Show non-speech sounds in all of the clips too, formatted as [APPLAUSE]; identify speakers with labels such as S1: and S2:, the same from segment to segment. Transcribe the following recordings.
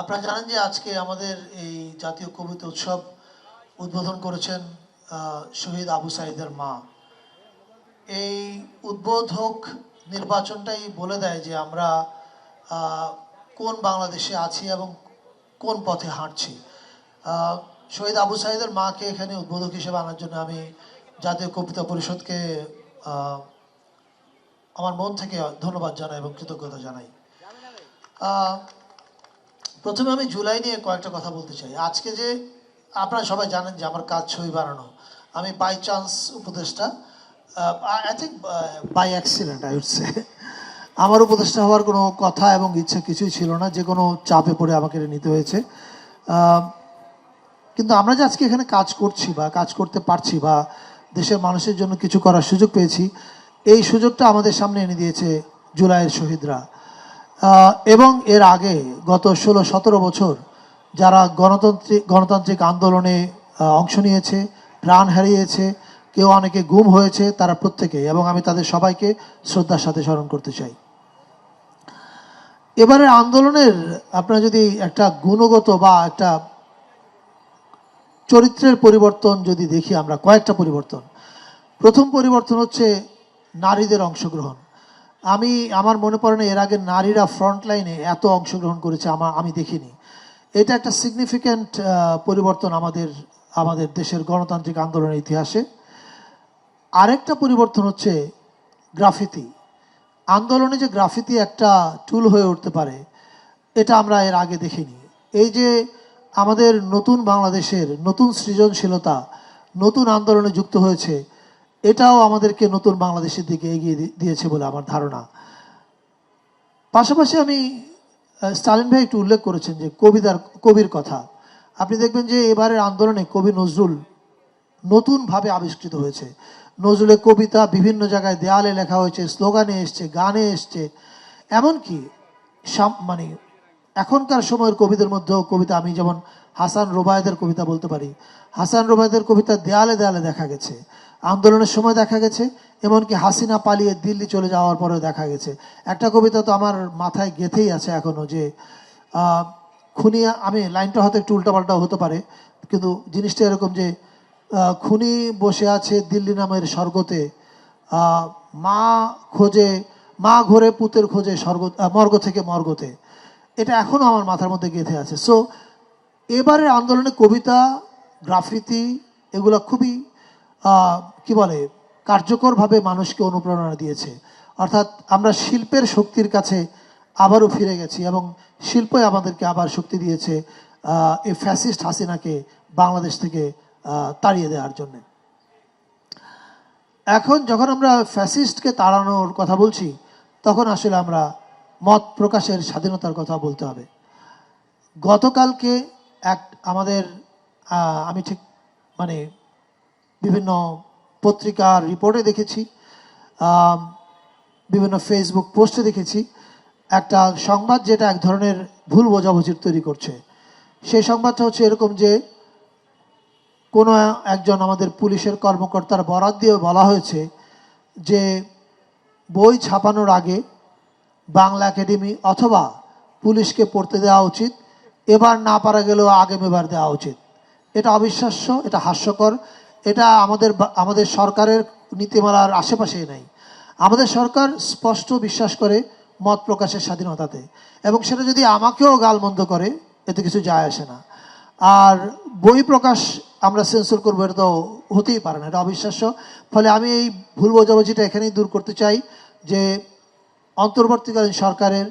S1: আপনারা জানেন যে আজকে আমাদের এই জাতীয় কবিতা উৎসব উদ্বোধন করেছেন শহীদ আবু সাইদের মা। এই উদ্বোধক নির্বাচনটাই বলে দেয় যে আমরা কোন বাংলাদেশে আছি এবং কোন পথে হাঁটছি। শহীদ আবু সাইদের মাকে এখানে উদ্বোধক হিসেবে আনার জন্য আমি জাতীয় কবিতা পরিষদকে আমার মন থেকে ধন্যবাদ জানাই এবং কৃতজ্ঞতা জানাই। প্রথমে আমি জুলাই নিয়ে কয়েকটা কথা বলতে চাই। আজকে যে আপনারা সবাই জানেন যে আমার কাজ ছবি বানানো, আমি বাই চান্স উপদেষ্টা আই থিঙ্ক বাই অ্যাক্সিডেন্ট আই উঠছে আমার উপদেষ্টা হওয়ার কোনো কথা এবং ইচ্ছা কিছুই ছিল না, যে কোনো চাপে পড়ে আমাকে নিতে হয়েছে। কিন্তু আমরা যে আজকে এখানে কাজ করছি বা কাজ করতে পারছি বা দেশের মানুষের জন্য কিছু করার সুযোগ পেয়েছি, এই সুযোগটা আমাদের সামনে এনে দিয়েছে জুলাইয়ের শহীদরা। এবং এর আগে গত ষোলো সতেরো বছর যারা গণতান্ত্রিক গণতান্ত্রিক আন্দোলনে অংশ নিয়েছে, প্রাণ হারিয়েছে, কেউ অনেকে গুম হয়েছে, তারা প্রত্যেকে এবং আমি তাদের সবাইকে শ্রদ্ধার সাথে স্মরণ করতে চাই। এবারে আন্দোলনের আপনারা যদি একটা গুণগত বা একটা চরিত্রের পরিবর্তন যদি দেখি আমরা, কয়েকটা পরিবর্তন। প্রথম পরিবর্তন হচ্ছে নারীদের অংশগ্রহণ। আমি, আমার মনে পড়ে না, এর আগে নারীরা ফ্রন্ট লাইনে এত অংশগ্রহণ করেছে আমার আমি দেখিনি। এটা একটা সিগনিফিক্যান্ট পরিবর্তন আমাদের আমাদের দেশের গণতান্ত্রিক আন্দোলনের ইতিহাসে। আরেকটা পরিবর্তন হচ্ছে গ্রাফিতি আন্দোলনে যে গ্রাফিতি একটা টুল হয়ে উঠতে পারে, এটা আমরা এর আগে দেখিনি। এই যে আমাদের নতুন বাংলাদেশের নতুন সৃজনশীলতা, নতুন আন্দোলনে যুক্ত হয়েছে এটাও আমাদেরকে নতুন বাংলাদেশের দিকে এগিয়ে দিয়েছে বলে আমার ধারণা। পাশাপাশি আমি স্টালিন ভাই একটু উল্লেখ করেছেন যে কবিতার, কবির কথা। আপনি দেখবেন যে এবারের আন্দোলনে কবি নজরুল নতুনভাবে আবিষ্কৃত হয়েছে। নজরুলের কবিতা বিভিন্ন জায়গায় দেয়ালে লেখা হয়েছে, স্লোগানে এসছে, গানে এসছে। এমনকি মানে এখনকার সময়ের কবিদের মধ্যেও কবিতা আমি যেমন হাসান রোবায়দের কবিতা বলতে পারি। হাসান রোবায়দের কবিতা দেয়ালে দেয়ালে দেখা গেছে। আন্দোলনের সময় দেখা গেছে, এমনকি হাসিনা পালিয়ে দিল্লি চলে যাওয়ার পরেও দেখা গেছে। একটা কবিতা তো আমার মাথায় গেথেই আছে এখনও যে খুনি, আমি লাইনটা হয়তো একটু উল্টাপাল্টা হতে পারে, কিন্তু জিনিসটা এরকম যে খুনি বসে আছে দিল্লি নামের স্বর্গতে মা খোঁজে, মা ঘোরে পুতের খোঁজে স্বর্গ মর্গ থেকে মর্গতে। এটা এখনও আমার মাথার মধ্যে গেঁথে আছে। সো এবারের আন্দোলনে কবিতা, গ্রাফিতি এগুলো খুবই কি বলে, কার্যকরভাবে মানুষকে অনুপ্রেরণা দিয়েছে। অর্থাৎ আমরা শিল্পের শক্তির কাছে আবারও ফিরে গেছি এবং শিল্পই আমাদেরকে আবার শক্তি দিয়েছে এই ফ্যাসিস্ট হাসিনাকে বাংলাদেশ থেকে তাড়িয়ে দেওয়ার জন্য। এখন যখন আমরা ফ্যাসিস্টকে তাড়ানোর কথা বলছি, তখন আসলে আমরা মত প্রকাশের স্বাধীনতার কথা বলতে হবে। গতকালকে এক, আমাদের আমি ঠিক মানে বিভিন্ন পত্রিকার রিপোর্টে দেখেছি বিভিন্ন ফেসবুক পোস্টে দেখেছি, একটা সংবাদ যেটা এক ধরনের ভুল বোঝাবুঝির তৈরি করছে। সেই সংবাদটা হচ্ছে এরকম যে, কোনো একজন আমাদের পুলিশের কর্মকর্তার বরাত দিয়ে বলা হয়েছে যে, বই ছাপানোর আগে বাংলা একাডেমি অথবা পুলিশকে পড়তে দেওয়া উচিত এবার না পারা গেলেও আগামীবার দেওয়া উচিত। এটা অবিশ্বাস্য, এটা হাস্যকর। এটা আমাদের আমাদের সরকারের নীতিমালার আশেপাশেই নাই। আমাদের সরকার স্পষ্ট বিশ্বাস করে মত প্রকাশের স্বাধীনতাতে। এবং সেটা যদি আমাকেও গালমন্দ করে, এতে কিছু যায় আসে না। আর বই প্রকাশ আমরা সেন্সর করব, এটা তো হতেই পারে না, এটা অবিশ্বাস্য। ফলে আমি এই ভুল বোঝাবুঝিটা এখানেই দূর করতে চাই যে অন্তর্বর্তীকালীন সরকারের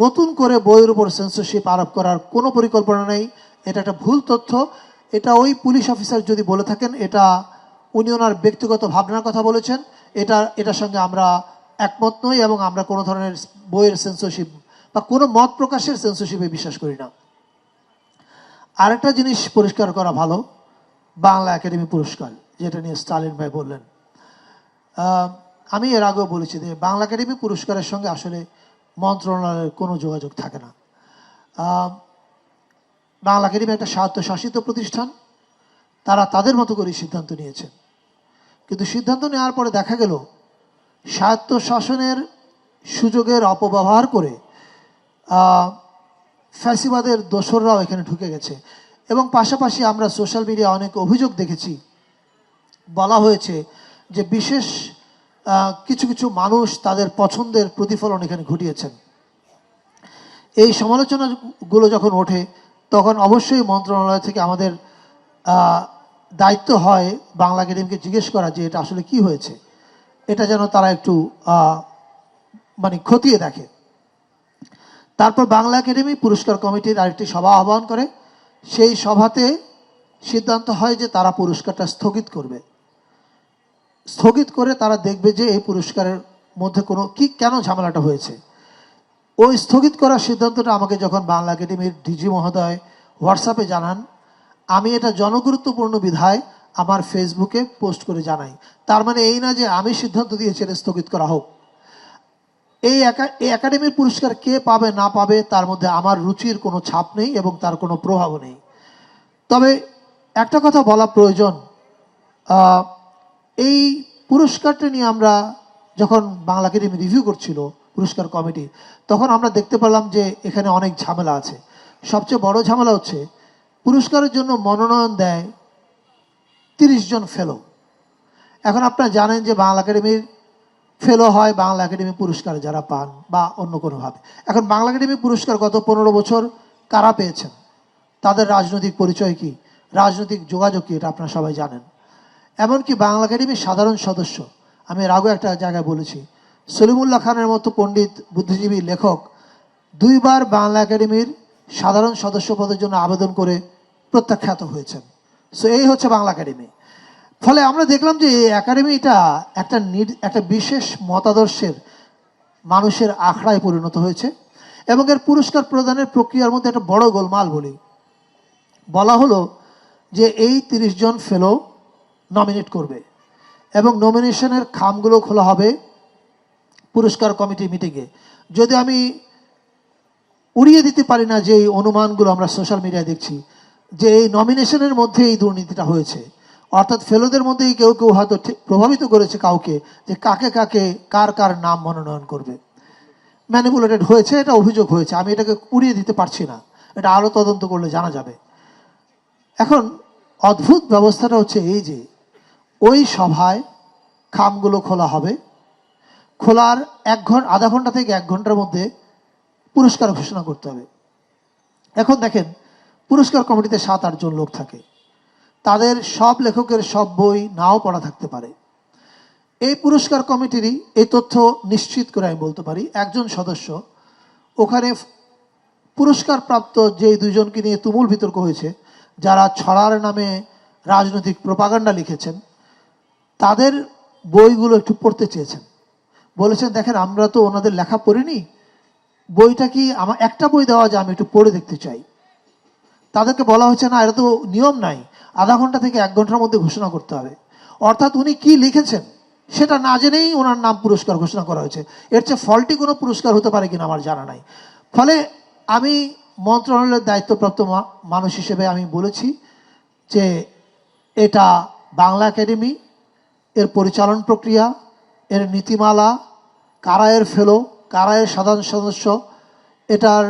S1: নতুন করে বইয়ের উপর সেন্সরশিপ আরোপ করার কোনো পরিকল্পনা নেই। এটা একটা ভুল তথ্য। এটা ওই পুলিশ অফিসার যদি বলে থাকেন, এটা উনি ওনার ব্যক্তিগত ভাবনার কথা বলেছেন। এটা, এটার সঙ্গে আমরা একমত নই এবং আমরা কোনো ধরনের বইয়ের সেন্সরশিপ বা কোনো মত প্রকাশের সেন্সরশিপে বিশ্বাস করি না। আরেকটা জিনিস পরিষ্কার করা ভালো, বাংলা একাডেমি পুরস্কার, যেটা নিয়ে স্টালিন ভাই বললেন। আমি এর আগেও বলেছি যে বাংলা একাডেমি পুরস্কারের সঙ্গে আসলে মন্ত্রণালয়ের কোনো যোগাযোগ থাকে না। বাংলা একাডেমি একটা স্বায়ত্তশাসিত প্রতিষ্ঠান। তারা তাদের মতো করে সিদ্ধান্ত নিয়েছেন কিন্তু সিদ্ধান্ত নেওয়ার পরে দেখা গেল স্বায়ত্তশাসনের সুযোগের অপব্যবহার করে ফ্যাসিবাদের দোসররাও এখানে ঢুকে গেছে। এবং পাশাপাশি আমরা সোশ্যাল মিডিয়া অনেক অভিযোগ দেখেছি। বলা হয়েছে যে বিশেষ কিছু কিছু মানুষ তাদের পছন্দের প্রতিফলন এখানে ঘটিয়েছেন। এই সমালোচনাগুলো যখন ওঠে, তখন অবশ্যই মন্ত্রণালয় থেকে আমাদের দায়িত্ব হয় বাংলা একাডেমিকে জিজ্ঞেস করা যে এটা আসলে কি হয়েছে। এটা যেন তারা একটু মানে খতিয়ে দেখে। তারপর বাংলা একাডেমি পুরস্কার কমিটির আরেকটি সভা আহ্বান করে। সেই সভাতে সিদ্ধান্ত হয় যে তারা পুরস্কারটা স্থগিত করবে। স্থগিত করে তারা দেখবে যে এই পুরস্কারের মধ্যে কোনো, কি, কেন ঝামেলাটা হয়েছে? ওই স্থগিত করার সিদ্ধান্তটা আমাকে যখন বাংলা একাডেমির ডিজি মহোদয় হোয়াটসঅ্যাপে জানান, আমি এটা জনগুরুত্বপূর্ণ বিধায় আমার ফেসবুকে পোস্ট করে জানাই। তার মানে এই না যে আমি সিদ্ধান্ত দিয়েছি এটা স্থগিত করা হোক। এই এই একাডেমির পুরস্কার কে পাবে, না পাবে, তার মধ্যে আমার রুচির কোনো ছাপ নেই এবং তার কোনো প্রভাবও নেই। তবে একটা কথা বলা প্রয়োজন। এই পুরস্কারটা নিয়ে আমরা যখন বাংলা একাডেমি রিভিউ করছিল, পুরস্কার কমিটি, তখন আমরা দেখতে পেলাম যে এখানে অনেক ঝামেলা আছে। সবচেয়ে বড় ঝামেলা হচ্ছে, পুরস্কারের জন্য মনোনয়ন দেয় তিরিশ জন ফেলো এখন আপনারা জানেন যে বাংলা একাডেমির ফেলো হয় বাংলা একাডেমি পুরস্কার যারা পান বা অন্য কোনোভাবে। এখন বাংলা একাডেমি পুরস্কার গত পনেরো বছর কারা পেয়েছেন? তাদের রাজনৈতিক পরিচয় কি? রাজনৈতিক যোগাযোগ কি? এটা আপনারা সবাই জানেন। এমনকি বাংলা একাডেমির সাধারণ সদস্য। আমি আগেও একটা জায়গায় বলেছি। সলিমুল্লাহ খানের মতো পণ্ডিত, বুদ্ধিজীবী লেখক দুইবার বাংলা একাডেমির সাধারণ সদস্য পদের জন্য আবেদন করে প্রত্যাখ্যাত হয়েছেন। সো এই হচ্ছে বাংলা একাডেমি। ফলে আমরা দেখলাম যে এই একাডেমিটা একটা একটা বিশেষ মতাদর্শের মানুষের আখড়ায় পরিণত হয়েছে এবং এর পুরস্কার প্রদানের প্রক্রিয়ার মধ্যে একটা বড় গোলমাল বলি। বলা হলো যে এই তিরিশ জন ফেলো নমিনেট করবে। এবং নমিনেশনের খামগুলো খোলা হবে পুরস্কার কমিটি মিটিংয়ে যদি আমি উড়িয়ে দিতে পারি না যে এই অনুমানগুলো আমরা সোশ্যাল মিডিয়ায় দেখছি, যে এই নমিনেশনের মধ্যে এই দুর্নীতিটা হয়েছে, অর্থাৎ ফেলোদের মধ্যেই কেউ কেউ হয়তো প্রভাবিত করেছে কাউকে, যে কাকে কাকে কার কার নাম মনোনয়ন করবে। ম্যানিপুলেটেড হয়েছে, এটা অভিযোগ হয়েছে, আমি এটাকে উড়িয়ে দিতে পারছি না। এটা আরও তদন্ত করলে জানা যাবে। এখন অদ্ভুত ব্যবস্থাটা হচ্ছে এই যে ওই সভায় খামগুলো খোলা হবে। খোলার এক ঘণ্টা আধা ঘণ্টা থেকে এক ঘণ্টার মধ্যে পুরস্কার ঘোষণা করতে হবে। এখন দেখেন, পুরস্কার কমিটিতে সাত আটজন লোক থাকে। তাদের সব লেখকের সব বই নাও পড়া থাকতে পারে। এই পুরস্কার কমিটিরই এই তথ্য নিশ্চিত করে আমি বলতে পারি, একজন সদস্য ওখানে পুরস্কার প্রাপ্ত যে দুইজনকে নিয়ে তুমুল বিতর্ক হয়েছে, যারা ছড়ার নামে রাজনৈতিক প্রপাগান্ডা লিখেছেন তাদের বইগুলো একটু পড়তে চেয়েছেন। বলেছেন, দেখেন, আমরা তো ওনাদের লেখা পড়িনি। বইটা কি আমার, একটা বই দেওয়া যায় আমি একটু পড়ে দেখতে চাই। তাদেরকে বলা হচ্ছে, না, এটা তো নিয়ম নাই। আধা ঘণ্টা থেকে এক ঘণ্টার মধ্যে ঘোষণা করতে হবে। অর্থাৎ উনি কি লিখেছেন, সেটা না জেনেই ওনার নাম পুরস্কার ঘোষণা করা হয়েছে। এর চেয়ে ফলটি কোনো পুরস্কার হতে পারে কিনা আমার জানা নাই। ফলে আমি মন্ত্রণালয়ের দায়িত্বপ্রাপ্ত মানুষ হিসেবে আমি বলেছি যে এটা বাংলা একাডেমি এর পরিচালন প্রক্রিয়া, এর নীতিমালা কারা এর ফেলো কারা এর সাধারণ সদস্য, এটার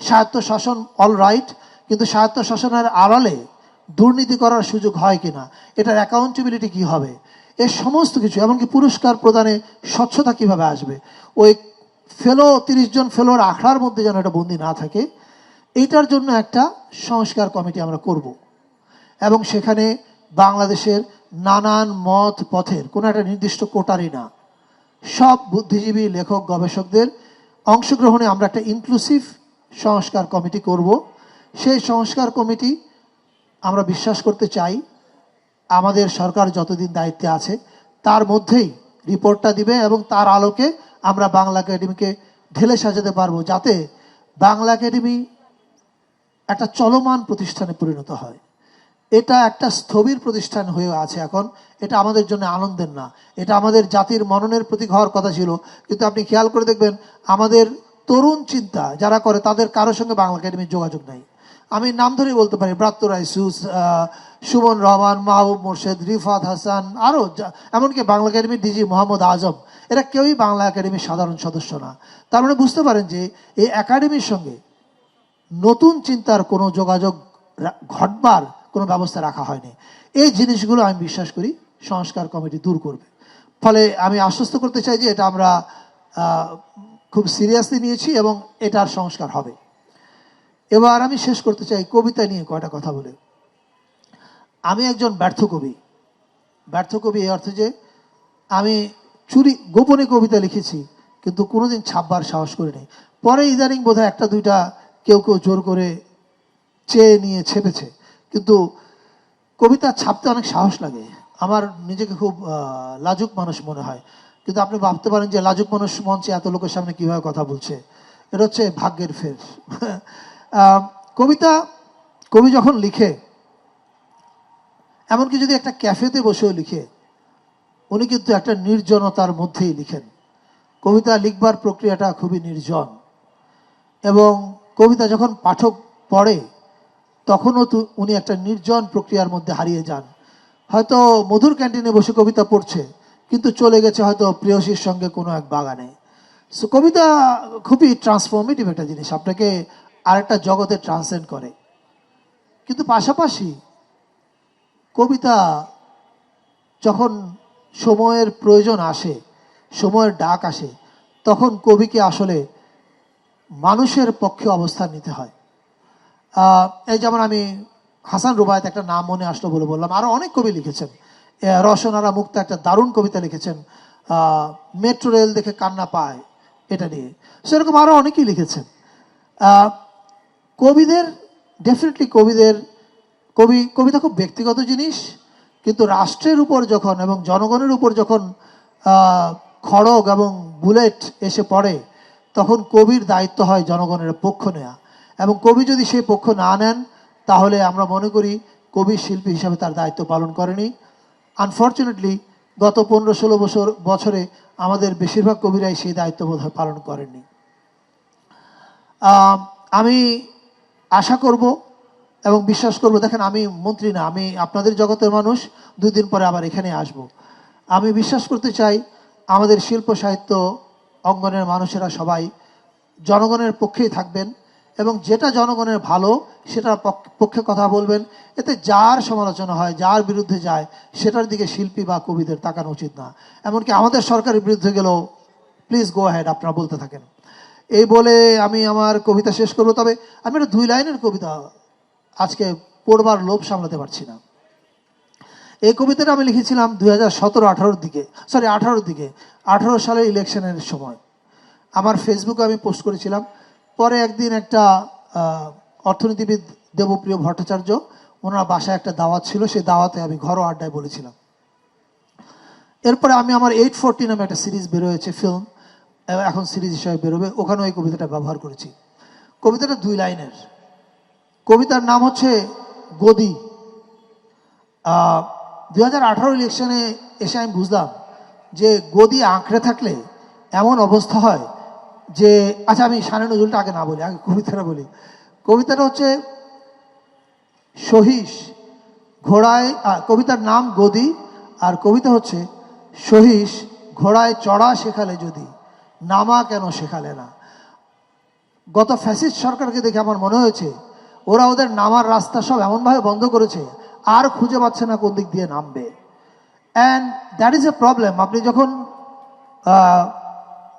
S1: স্বায়ত্ত শাসন অল রাইট কিন্তু স্বায়ত্ত শাসনের আড়ালে দুর্নীতি করার সুযোগ হয় কি না এটার অ্যাকাউন্টেবিলিটি কি হবে এর সমস্ত কিছু, এমনকি পুরস্কার প্রদানে স্বচ্ছতা কীভাবে আসবে, ওই ফেলো, তিরিশ জন ফেলোর আখড়ার মধ্যে যেন এটা বন্দি না থাকে, এইটার জন্য একটা সংস্কার কমিটি আমরা করব, এবং সেখানে বাংলাদেশের নানান মত পথের, কোনো একটা নির্দিষ্ট কোটারি না। সব বুদ্ধিজীবী, লেখক, গবেষকদের অংশগ্রহণে আমরা একটা ইনক্লুসিভ সংস্কার কমিটি করব। সেই সংস্কার কমিটি আমরা বিশ্বাস করতে চাই, আমাদের সরকার যতদিন দায়িত্বে আছে, তার মধ্যেই রিপোর্টটা দিবে এবং তার আলোকে আমরা বাংলা একাডেমিকে ঢেলে সাজাতে পারব, যাতে বাংলা একাডেমি একটা চলমান প্রতিষ্ঠানে পরিণত হয়। এটা একটা স্থবির প্রতিষ্ঠান হয়ে আছে এখন। এটা আমাদের জন্য আনন্দের না। এটা আমাদের জাতির মননের প্রতীক হওয়ার কথা ছিল। কিন্তু আপনি খেয়াল করে দেখবেন আমাদের তরুণ চিন্তা যারা করে তাদের কারোর সঙ্গে বাংলা একাডেমির যোগাযোগ নাই। আমি নাম ধরেই বলতে পারি ব্রাত্য রাইসুস আহ, সুমন রহমান মাহবুব মোর্শেদ রিফাত হাসান আরও এমনকি বাংলা একাডেমির ডিজি মোহাম্মদ আজম এরা কেউই বাংলা একাডেমির সাধারণ সদস্য না। তার মানে বুঝতে পারেন যে এই একাডেমির সঙ্গে নতুন চিন্তার কোনো যোগাযোগ ঘটবার কোনো ব্যবস্থা রাখা হয়নি। এই জিনিসগুলো আমি বিশ্বাস করি সংস্কার কমিটি দূর করবে। ফলে আমি আশ্বস্ত করতে চাই যে এটা আমরা খুব সিরিয়াসলি নিয়েছি এবং এটার সংস্কার হবে। এবার আমি শেষ করতে চাই কবিতা নিয়ে কয়টা কথা বলে। আমি একজন ব্যর্থ কবি। ব্যর্থ কবি এই অর্থে যে আমি চুরি, গোপনে কবিতা লিখেছি, কিন্তু কোনোদিন ছাপবার সাহস করিনি পরে ইদানিং বোধহয় একটা দুইটা কেউ কেউ জোর করে চেয়ে নিয়ে ছেপেছে। কিন্তু কবিতা ছাপতে অনেক সাহস লাগে। আমার নিজেকে খুব লাজুক মানুষ মনে হয়। কিন্তু আপনি ভাবতে পারেন যে লাজুক মানুষ মঞ্চে এত লোকের সামনে কীভাবে কথা বলছে। এটা হচ্ছে ভাগ্যের ফের। [LAUGHS] কবিতা, কবি যখন লিখে, এমনকি যদি একটা ক্যাফেতে বসেও লিখে, উনি কিন্তু একটা নির্জনতার মধ্যেই লিখেন। কবিতা লিখবার প্রক্রিয়াটা খুবই নির্জন। এবং কবিতা যখন পাঠক পড়ে তখনও তো উনি একটা নির্জন প্রক্রিয়ার মধ্যে হারিয়ে যান। হয়তো মধুর ক্যান্টিনে বসে কবিতা পড়ছে, কিন্তু চলে গেছে হয়তো প্রেয়সীর সঙ্গে কোনো এক বাগানে। সো কবিতা খুবই ট্রান্সফর্মেটিভ একটা জিনিস, আপনাকে আরেকটা জগতে ট্রান্সেন্ড করে। কিন্তু পাশাপাশি কবিতা যখন সময়ের প্রয়োজন আসে, সময়ের ডাক আসে, তখন কবিকে আসলে মানুষের পক্ষে অবস্থান নিতে হয়। এই যেমন আমি হাসান রুবায়ত একটা নাম মনে আসলো বলে বললাম। আরও অনেক কবি লিখেছেন। রসনারা মুক্ত একটা দারুণ কবিতা লিখেছেন। মেট্রো রেল দেখে কান্না পায়, এটা নিয়ে। সেরকম আরও অনেকেই লিখেছেন। কবিদের ডেফিনেটলি কবিদের, কবি, কবিতা খুব ব্যক্তিগত জিনিস, কিন্তু রাষ্ট্রের উপর যখন এবং জনগণের উপর যখন খড়গ এবং বুলেট এসে পড়ে, তখন কবির দায়িত্ব হয় জনগণের পক্ষ নেওয়া এবং কবি যদি সেই পক্ষ না নেন, তাহলে আমরা মনে করি কবি শিল্পী হিসাবে তার দায়িত্ব পালন করেনি। আনফর্চুনেটলি গত পনেরো ষোলো বছর, বছরে আমাদের বেশিরভাগ কবিরাই সেই দায়িত্ব বোধহয় পালন করেননি। আমি আশা করব এবং বিশ্বাস করব, দেখেন আমি মন্ত্রী না, আমি আপনাদের জগতের মানুষ দুই দিন পরে আবার এখানে আসব। আমি বিশ্বাস করতে চাই, আমাদের শিল্প সাহিত্য অঙ্গনের মানুষেরা সবাই জনগণের পক্ষেই থাকবেন এবং যেটা জনগণের ভালো পক- পক্ষে কথা বলবেন। এতে যার সমালোচনা হয়, যার বিরুদ্ধে যায়, সেটার দিকে শিল্পী বা কবিদের তাকানো উচিত না। এমনকি আমাদের সরকারের বিরুদ্ধে গেলেও প্লিজ গো হ্যাড আপনারা বলতে থাকেন। এই বলে আমি আমার কবিতা শেষ করব, তবে আমি একটা দুই লাইনের কবিতা আজকে পড়বার লোভ সামলাতে পারছি না। এই কবিতাটা আমি লিখেছিলাম দুই হাজার সতেরো আঠারোর দিকে সরি আঠারোর দিকে, আঠারো সালের ইলেকশনের সময়। আমার ফেসবুকে আমি পোস্ট করেছিলাম পরে একদিন একটা অর্থনীতিবিদ দেবপ্রিয় ভট্টাচার্য, ওনার বাসায় একটা দাওয়াত ছিল, সেই দাওয়াতে আমি ঘরোয়া আড্ডায় বলেছিলাম। এরপরে আমি আমার এইট ফোরটি নামে একটা সিরিজ বেরোয়েছে, ফিল্ম এখন সিরিজ হিসাবে বেরোবে, ওখানেও এই কবিতাটা ব্যবহার করেছি। কবিতাটা দুই লাইনের। কবিতার নাম হচ্ছে গদি। দুই হাজার আঠারো ইলেকশনে এসে আমি বুঝলাম যে গদি আঁকড়ে থাকলে এমন অবস্থা হয় যে আচ্ছা আমি সানে নজরুলটা আগে না বলি, আগে কবিতাটা বলি। কবিতাটা হচ্ছে সহিস ঘোড়ায় কবিতার নাম গদি, আর কবিতা হচ্ছে সহিস ঘোড়ায় চড়া শেখালে যদি, নামা কেন শেখালে না? গত ফ্যাসিস্ট সরকারকে দেখে আমার মনে হয়েছে, ওরা ওদের নামার রাস্তা সব এমনভাবে বন্ধ করেছে, আর খুঁজে পাচ্ছে না কোন দিক দিয়ে নামবে। And that is a problem আপনি যখন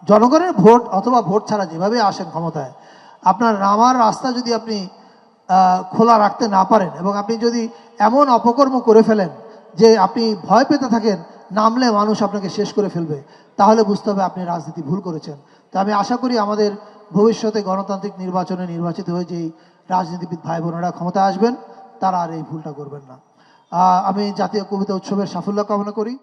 S1: জনগণের ভোট অথবা ভোট ছাড়া যেভাবে আসেন ক্ষমতায়, আপনার নামার রাস্তা যদি আপনি খোলা রাখতে না পারেন এবং আপনি যদি এমন অপকর্ম করে ফেলেন যে আপনি ভয় পেতে থাকেন, নামলে মানুষ আপনাকে শেষ করে ফেলবে, তাহলে বুঝতে হবে আপনি রাজনীতি ভুল করেছেন। তো আমি আশা করি আমাদের ভবিষ্যতে গণতান্ত্রিক নির্বাচনে নির্বাচিত হয়ে যেই রাজনীতিবিদ ভাই বোনেরা ক্ষমতায় আসবেন, তারা আর এই ভুলটা করবেন না। আমি জাতীয় কবিতা উৎসবের সাফল্য কামনা করি।